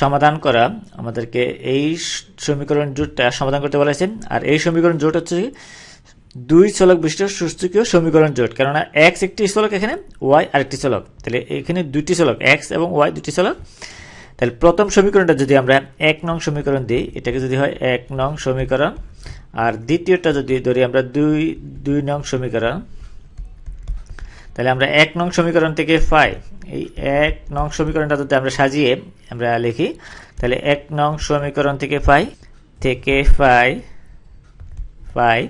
সমাধান করা আমাদেরকে এই সমীকরণ জোটটা সমাধান করতে বলেছে আর এই সমীকরণ জোট হচ্ছে দুই চলক বিশিষ্ট সুস্থকীয় সমীকরণ জোট। কেননা এক্স একটি চলক এখানে ওয়াই আরেকটি চলক। তাহলে এখানে দুটি চলক এক্স এবং ওয়াই দুটি চলক। তাহলে প্রথম সমীকরণটা যদি আমরা এক নং সমীকরণ দিই, এটাকে যদি হয় এক নং সমীকরণ। আর দ্বিতীয়টা যদি ধরি আমরা দুই দুই নং সমীকরণ। তাহলে আমরা এক নং সমীকরণ থেকে পাই এই এক নং সমীকরণটা যদি আমরা সাজিয়ে আমরা লিখি, তাহলে এক নং সমীকরণ থেকে পাই থেকে পাই পাই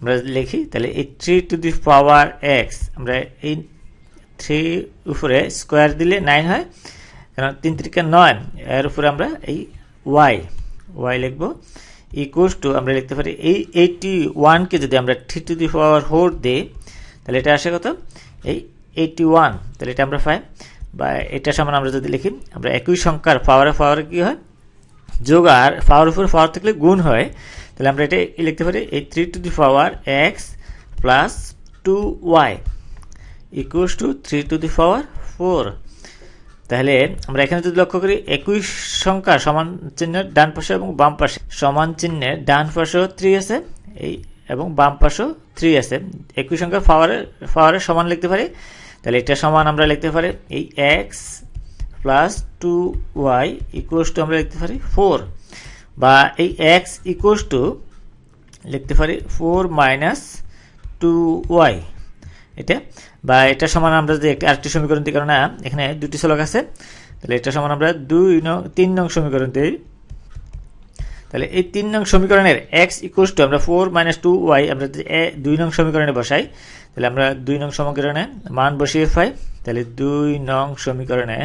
আমরা লিখি, তাহলে এই three to the power x আমরা এই থ্রি উপরে স্কোয়ার দিলে নাইন হয়, কারণ তিন তিরিকা নয়, এর উপরে আমরা এই ওয়াই ওয়াই লিখব ইকুয়ালস টু আমরা লিখতে পারি এই এইটি ওয়ানকে যদি আমরা three to the power four দিই তাহলে এটা আসে কত? এই এইটি ওয়ান তাহলে এটা আমরা পাই বা এটা সমান আমরা যদি লিখি, আমরা একই সংখ্যার পাওয়ারে পাওয়ারে কী হয়? যোগ আর পাওয়ার উপর পাওয়ার থাকলে গুণ হয়, তাহলে আমরা এটা লিখতে পারি, এই three to the power x plus two y equals to three to the power four তাহলে আমরা এখানে যদি লক্ষ্য করি, একই সংখ্যা সমান চিহ্নের ডান পাশে এবং বাম পাশে, সমান চিহ্নের ডান পাশেও থ্রি আছে, এই এবং বাম পাশেও থ্রি আছে। একই সংখ্যা পাওয়ারের পাওয়ারের সমান লিখতে পারি। তাহলে এটা সমান আমরা লিখতে পারি। এই x plus two y equals to আমরা লিখতে পারি ফোর বা এই এক্স ইকুয়ালস টু লিখতে পারি ফোর মাইনাস টু ওয়াই এটা? বা এটা সমান আমরা যদি একটা আরেকটি সমীকরণ দিই কারণ এখানে দুটি চলক আছে। তাহলে এটা সমান আমরা দুই নং, তিন নং সমীকরণ দিই। তাহলে এই তিন নং সমীকরণের এক্স ইকুয়ালস টু আমরা ফোর মাইনাস টু ওয়াই আমরা দুই নং সমীকরণে বসাই, তাহলে আমরা দুই নং সমীকরণে মান বসিয়ে পাই। তাহলে দুই নং সমীকরণে,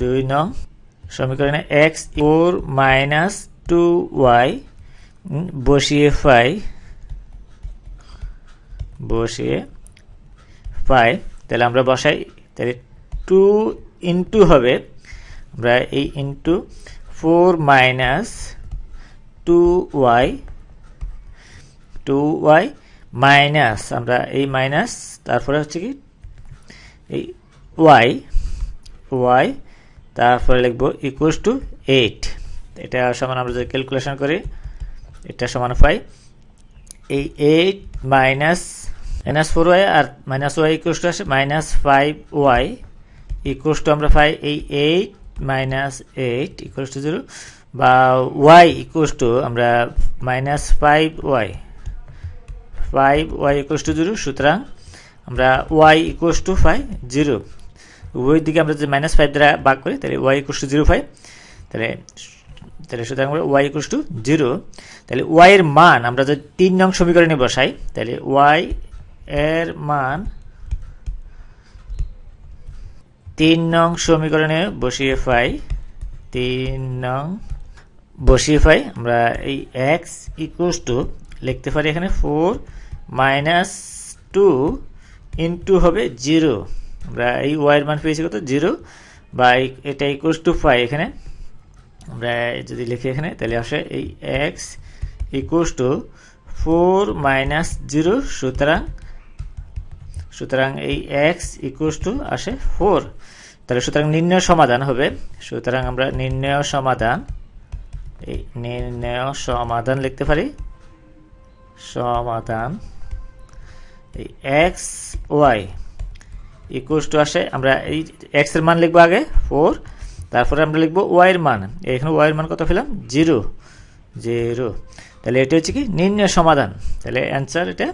দুই নং সমীকরণে x four minus two y বসিয়ে পাই। বসিয়ে পাই। তাহলে আমরা বসাই, তাহলে টু ইন্টু হবে into four minus two y two y minus আমরা এই মাইনাস তারপরে হচ্ছে কি, এই ওয়াই ওয়াই তারপরে লিখব ইকুয়ালস টু এইট এটা সমান আমরা যদি ক্যালকুলেশন করি, এটা সমান পাই এই eight minus minus four y R minus y equals to আসে minus five y equals to আমরা পাই এই eight minus eight equals to zero বা ওয়াই ইকুয়ালস টু আমরা minus five y five y equals to zero সুতরাং আমরা y equals to five zero উভয় দিকে আমরা যদি মাইনাস ফাইভ দ্বারা ভাগ করি, তাহলে y equals to zero five তাহলে তাহলে সুতরাং আমরা ওয়াই ইকুয়ালস টু জিরো তাহলে ওয়াই এর মান আমরা যদি তিন নং সমীকরণে বসাই, তাহলে ওয়াই এর মান তিন নং সমীকরণে বসিয়ে পাই, তিন নং বসিয়ে পাই, আমরা এই এক্স ইকুয়ালস টু লিখতে পারি এখানে ফোর মাইনাস টু ইন্টু হবে জিরো আমরা এই ওয়াইয়ের মান পেয়েছি কত? জিরো বা এটা ইকুয়ালস টু ফাইভ এখানে। আমরা যদি লিখি এখানে, তাহলে আসে এই x equals to four minus zero সুতরাং সুতরাং এই এক্স ইকুয়ালস টু আসে ফোর তাহলে সুতরাং নির্ণয় সমাধান হবে। সুতরাং আমরা নির্ণয় সমাধান, এই নির্ণয় সমাধান লিখতে পারি। সমাধান, এই এক্স ওয়াই ইকুয়ালস টু আসে। আমরা এই এক্সের মান লিখব আগে ফোর তারপরে আমরা লিখব এর মান। এখানে ওয়াই এর মান কত পেলাম? জিরো জিরো তাহলে এটা হচ্ছে কি? নির্ণয় সমাধান। তাহলে অ্যান্সার এটা